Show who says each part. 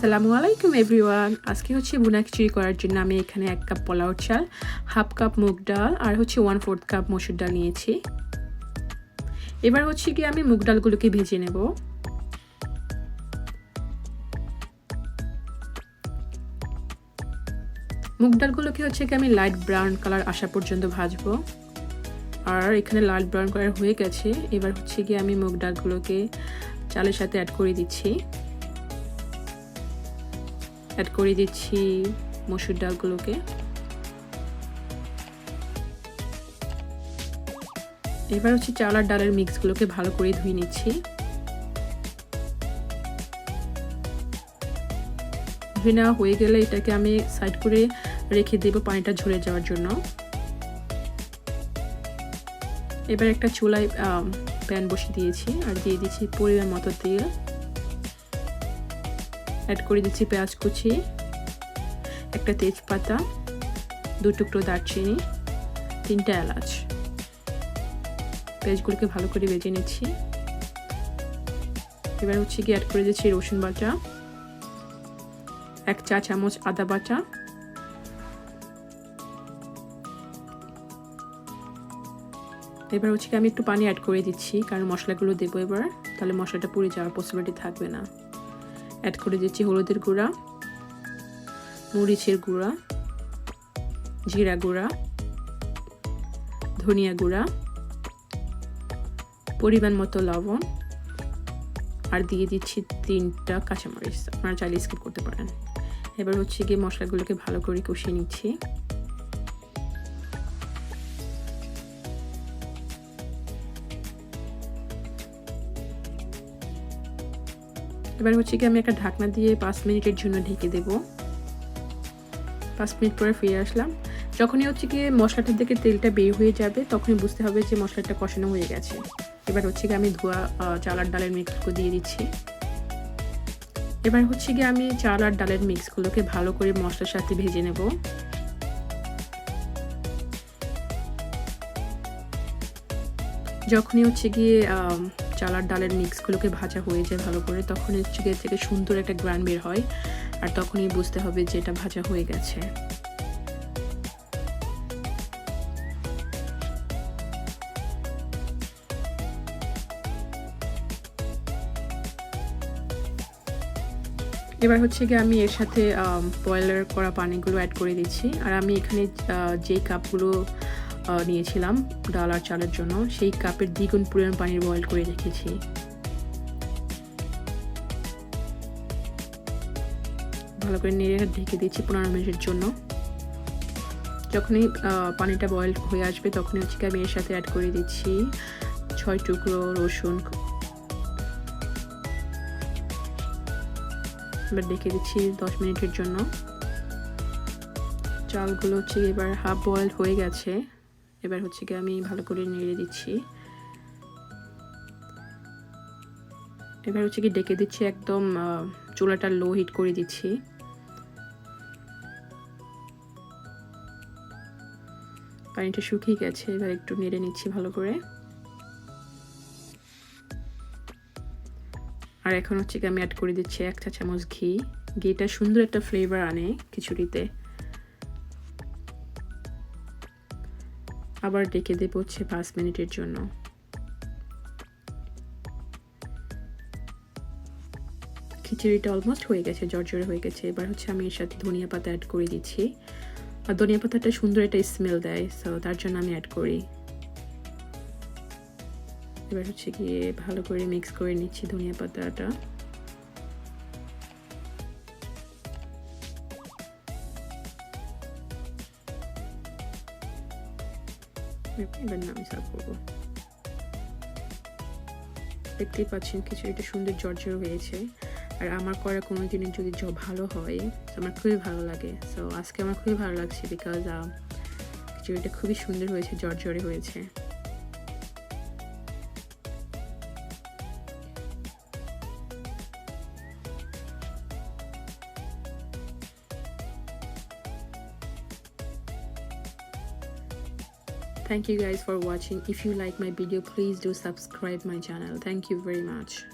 Speaker 1: আসসালামু আলাইকুম এভরিওয়ান। আজকে হচ্ছে বুনা খিচুড়ি করার জন্য আমি এখানে এক কাপ পোলাও চাল, হাফ কাপ মুগ ডাল আর হচ্ছে ওয়ান ফোর্থ কাপ মসুর ডাল নিয়েছি। এবার হচ্ছে কি আমি মুগ ডালগুলোকে ভেজে নেব। মুগ ডালগুলোকে হচ্ছে কি আমি লাইট ব্রাউন কালার আসা পর্যন্ত ভাজবো। আর এখানে লাল ব্রাউন কালার হয়ে গেছে। এবার হচ্ছে কি আমি মুগ ডালগুলোকে চালের সাথে অ্যাড করে দিচ্ছি। অ্যাড করে দিচ্ছি মসুর ডালগুলোকে। এবার হচ্ছে চাল আর ডালের মিক্সগুলোকে ভালো করে ধুয়ে নিচ্ছি। ধুয়ে নেওয়া হয়ে গেলে এটাকে আমি সাইড করে রেখে দেব পানিটা ঝরে যাওয়ার জন্য। এবার একটা চুলায় প্যান বসিয়ে দিয়েছি আর দিয়ে দিচ্ছি পরিমাণ মতো তেল। অ্যাড করে দিচ্ছি পেঁয়াজ কুচি, একটা তেজপাতা, দু টুকরো দারচিনি, তিনটা এলাচ। পেঁয়াজগুলোকে ভালো করে বেজে নিচ্ছি। এবার হচ্ছে কি অ্যাড করে দিচ্ছি রসুন বাটা, এক চা চামচ আদা বাটা। এবার হচ্ছে কি আমি একটু পানি অ্যাড করে দিচ্ছি, কারণ মশলাগুলো দেবো এবার, তাহলে মশলাটা পুড়ে যাওয়ার পসিবিলিটি থাকবে না। অ্যাড করে দিচ্ছি হলুদের গুঁড়া, মরিচের গুঁড়া, জিরা গুঁড়া, ধনিয়া গুঁড়া, পরিমাণ মতো লবণ, আর দিয়ে দিচ্ছি তিনটা কাঁচামরিচ। আপনারা চাইলে স্কিপ করতে পারেন। এবার হচ্ছে গিয়ে মশলাগুলোকে ভালো করে কষিয়ে নিচ্ছি। এবার হচ্ছে কি আমি একটা ঢাকনা দিয়ে পাঁচ মিনিটের জন্য ঢেকে দেব। পাঁচ মিনিট পরে ফিরে আসলাম। যখনই হচ্ছে কি মশলাটার থেকে তেলটা বের হয়ে যাবে, তখনই বুঝতে হবে যে মশলাটা কষানো হয়ে গেছে। এবার হচ্ছে কি আমি ধোয়া চাল আর ডালের মিক্সগুলো দিয়ে দিচ্ছি। এবার হচ্ছে কি আমি চাল আর ডালের মিক্সগুলোকে ভালো করে মশলার সাথে ভেজে নেব। যখনই হচ্ছে গিয়ে চাল আর ডালের মিক্সগুলোকে ভাজা হয়ে যায় ভালো করে তখন হচ্ছে গিয়ে থেকে সুন্দর একটা গ্রান বের হয় আর তখনই বুঝতে হবে যে এটা ভাজা হয়ে গেছে। এবার হচ্ছে গিয়ে আমি এর সাথে বয়লার করা পানিগুলো অ্যাড করে দিচ্ছি। আর আমি এখানে যেই কাপগুলো নিয়েছিলাম ডাল আর চালের জন্য। সেই কাপের দ্বিগুণ পরিমাণ পানির বয়েল করে রেখেছি। ভালো করে নেড়ে ঢেকে দিচ্ছি পনেরো মিনিটের জন্য। যখনই পানিটা বয়েল হয়ে আসবে তখনই হচ্ছে আমি এর সাথে অ্যাড করে দিচ্ছি ছয় টুকরো রসুন। এবার ডেকে দিচ্ছি দশ মিনিটের জন্য। চালগুলো হচ্ছে এবার হাফ বয়েল হয়ে গেছে। এবার হচ্ছে কি আমি ভালো করে নেড়ে দিচ্ছি। এবার হচ্ছে কি ডেকে দিচ্ছি একদম চুলাটা লো হিট করে দিচ্ছি। পানিটা শুকিয়ে গেছে, এবার একটু নেড়ে নিচ্ছি ভালো করে। আর এখন হচ্ছে কি আমি অ্যাড করে দিচ্ছি এক চা চামচ ঘি। ঘিটা সুন্দর একটা ফ্লেভার আনে খিচুড়িতে। আবার ডেকে দেবো হচ্ছে পাঁচ মিনিটের জন্য। খিচুড়িটা অলমোস্ট হয়ে গেছে, জর্জরে হয়ে গেছে। এবার হচ্ছে আমি এর সাথে ধনিয়া পাতা অ্যাড করে দিচ্ছি। আর ধনিয়া পাতাটা সুন্দর একটা স্মেল দেয় সো তার জন্য আমি অ্যাড করি। এবার হচ্ছে গিয়ে ভালো করে মিক্স করে নিচ্ছি ধনিয়া পাতাটা। এবার করব। দেখতেই পাচ্ছেন খিচুড়িটা সুন্দর জর্জর হয়েছে। আর আমার করা কোনো জিনিস যদি ভালো হয় আমার খুবই ভালো লাগে। সো আজকে আমার খুবই ভালো লাগছে বিকজ খিচুড়িটা খুবই সুন্দর হয়েছে জর্জরে হয়েছে। Thank you guys for watching. If you like my video please do subscribe my channel. Thank you very much